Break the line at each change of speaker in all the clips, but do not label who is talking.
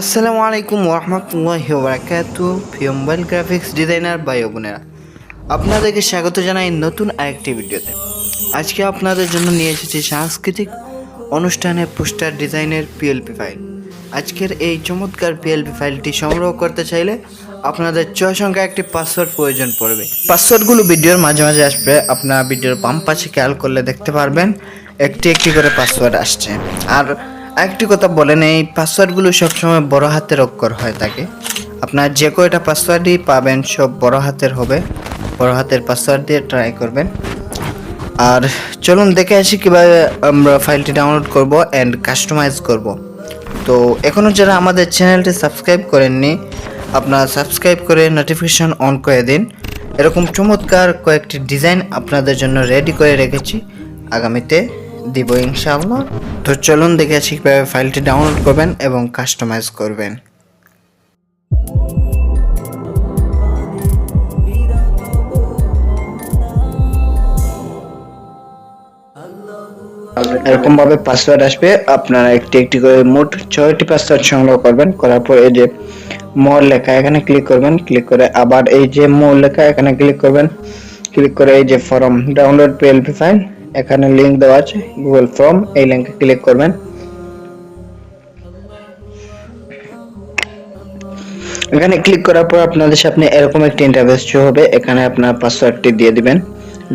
আসসালামু আলাইকুম ওরহমতুল্লাহ বারাকাতু মোবাইল গ্রাফিক্স ডিজাইনার বাই বোনেরা, আপনাদেরকে স্বাগত জানাই নতুন আরেকটি ভিডিওতে। আজকে আপনাদের জন্য নিয়ে এসেছি সাংস্কৃতিক অনুষ্ঠানের পোস্টার ডিজাইনের পিএলপি ফাইল আজকের এই চমৎকার পিএলপি ফাইলটি সংগ্রহ করতে চাইলে আপনাদের ছয় সংখ্যা একটি পাসওয়ার্ড প্রয়োজন পড়বে। পাসওয়ার্ডগুলো ভিডিওর মাঝে মাঝে আসবে, আপনার ভিডিওর বাম পাশে খেয়াল করলে দেখতে পারবেন, একটি একটি করে পাসওয়ার্ড আসছে। আর আরেকটি কথা বলেন, এই পাসওয়ার্ডগুলো সবসময় বড় হাতের অক্ষর হয় থাকে আপনার যে কয়টা পাসওয়ার্ডই পাবেন, সব বড় হাতের হবে। বড় হাতের পাসওয়ার্ড দিয়ে ট্রাই করবেন। আর চলুন দেখে আসি কীভাবে আমরা ফাইলটি ডাউনলোড করব অ্যান্ড কাস্টমাইজ করব। তো এখনও যারা আমাদের চ্যানেলটি সাবস্ক্রাইব করেননি, আপনারা সাবস্ক্রাইব করে নোটিফিকেশন অন করে দিন। এরকম চমৎকার কয়েকটি ডিজাইন আপনাদের জন্য রেডি করে রেখেছি। আগামীতে দিব, ইনশাআল্লাহ। তো চলুন দেখে আসি কীভাবে ফাইলটি ডাউনলোড করবেন এবং কাস্টমাইজ করবেন। এরকম ভাবে পাসওয়ার্ড আসবে। আপনারা একটি একটি করে মোট ছয়টি পাসওয়ার্ড সংগ্রহ করবেন। করার পর এই যে মোর লেখা, এখানে ক্লিক করবেন। ক্লিক করে আবার এই যে মোর লেখা, এখানে ক্লিক করবেন। ক্লিক করে এই যে ফর্ম ডাউনলোড পিএলপি ফাইল এখানে লিংক দেওয়া আছে গুগল ফর্ম এই লিংকে ক্লিক করবেন। এখানে ক্লিক করার পর আপনাদের সামনে এরকম একটি ইন্টারফেস শো হবে, এখানে আপনার পাসওয়ার্ডটি দিয়ে দিবেন।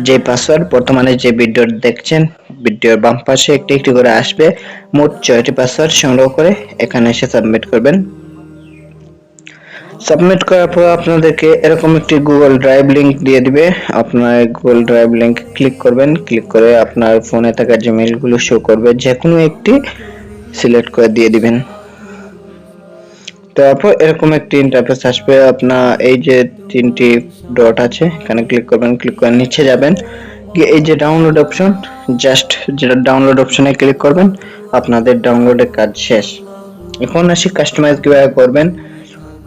যে পাসওয়ার্ড বর্তমানে যে ভিডিও দেখছেন ভিডিওর বাম পাশে একটি একটি করে আসবে, মোট ছয়টি পাসওয়ার্ড সংগ্রহ করে এখানে এসে সাবমিট করবেন। সাবমিট করার পর আপনাদেরকে এরকম একটি গুগল ড্রাইভ লিংক দিয়ে দিবে। আপনার গুগল ড্রাইভ লিংক ক্লিক করবেন। ক্লিক করে আপনার ফোনে থাকা যে মেইলগুলো শো করবে যে কোনো একটি সিলেক্ট করে দিয়ে দিবেন। তারপর এরকম একটি ইন্টারফেস আসবে। আপনার এই যে তিনটি ডট আছে, এখানে ক্লিক করবেন। ক্লিক করে নিচে যাবেন। গিয়ে এই যে ডাউনলোড অপশন জাস্ট যেটা ডাউনলোড অপশনে ক্লিক করবেন, আপনাদের ডাউনলোডের কাজ শেষ। এখন আসি কাস্টমাইজ কীভাবে করবেন?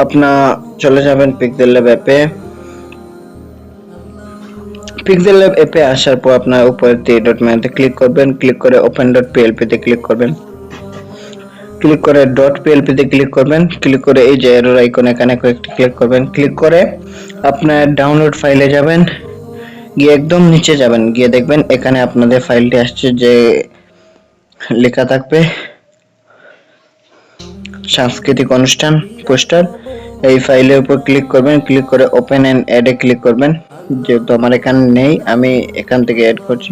আপনার চলে যাবেন পিক্সেল ল্যাব অ্যাপে পিক্সেল ল্যাব অ্যাপে আসার পর আপনার উপরে থ্রি ডট মেনুতে ক্লিক করবেন। ক্লিক করে ওপেন ডট পিএলপি তে ক্লিক করবেন। ক্লিক করে ডট পিএলপি তে ক্লিক করবেন। ক্লিক করে এই যে এরর আইকন এখানে কয়েকটি ক্লিক করবেন। ক্লিক করে আপনার ডাউনলোড ফাইলে যাবেন। গিয়ে একদম নিচে যাবেন। গিয়ে দেখবেন এখানে আপনাদের ফাইলটি আসছে যে লেখা থাকবে। সাংস্কৃতিক অনুষ্ঠান, পোস্টার, এই ফাইলের উপর ক্লিক করবেন ক্লিক করে ওপেন এন্ড অ্যাডে ক্লিক করবেন। যেহেতু আমার এখানে নেই, আমি এখান থেকে অ্যাড করছি।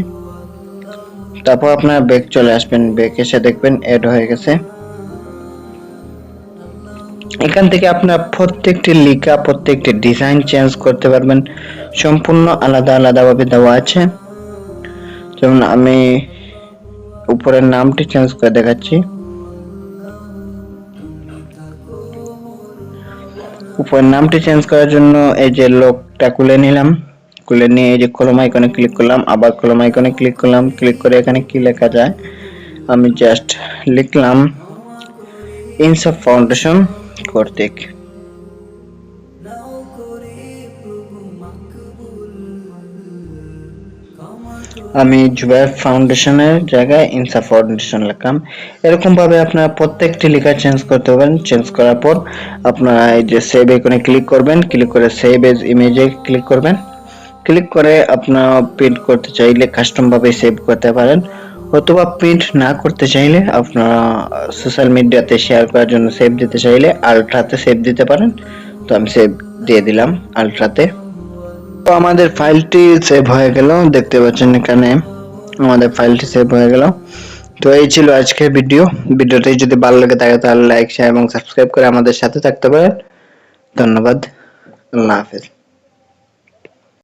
তারপর আপনার ব্যাক চলে আসবেন ব্যাক এসে দেখবেন অ্যাড হয়ে গেছে। এখান থেকে আপনার প্রত্যেকটি লিখা, প্রত্যেকটি ডিজাইন চেঞ্জ করতে পারবেন। সম্পূর্ণ আলাদা আলাদাভাবে দেওয়া আছে। যেমন আমি উপরের নামটি চেঞ্জ করে দেখাচ্ছি। উপরের নামটি চেঞ্জ করার জন্য এই যে লোকটা খুলে নিলাম। কুলে নিয়ে এই যে কলম আইকনে ক্লিক করলাম, আবার কলম আইকনে ক্লিক করলাম। ক্লিক করে এখানে কি লেখা যায়? আমি জাস্ট লিখলাম ইনসাফ ফাউন্ডেশন কর্তৃক। আমি জুবাইর ফাউন্ডেশনের জায়গায় ইনসাফ ফাউন্ডেশন লিখলাম এরকম ভাবে আপনারা প্রত্যেকটি লেখা চেঞ্জ করতে পারেন চেঞ্জ করার পর আপনারা এই যে সেভ আইকনে ক্লিক করবেন। ক্লিক করে সেভ এজ ইমেজে ক্লিক করবেন। ক্লিক করে আপনারা প্রিন্ট করতে চাইলে কাস্টম ভাবে সেভ করতে পারেন। অথবা প্রিন্ট না করতে চাইলে আপনারা সোশ্যাল মিডিয়াতে শেয়ার করার জন্য সেভ দিতে চাইলে আলট্রাতে সেভ দিতে পারেন। তো আমি সেভ দিয়ে দিলাম আলট্রাতে তো আমাদের ফাইলটি সেভ হয়ে গেল, দেখতে পাচ্ছেন এখানে আমাদের ফাইলটি সেভ হয়ে গেল। তো এই ছিল আজকের ভিডিও ভিডিওটি যদি ভালো লাগে থাকে তাহলে লাইক শেয়ার এবং সাবস্ক্রাইব করে আমাদের সাথে থাকতে পারেন। ধন্যবাদ। আল্লাহ হাফেজ।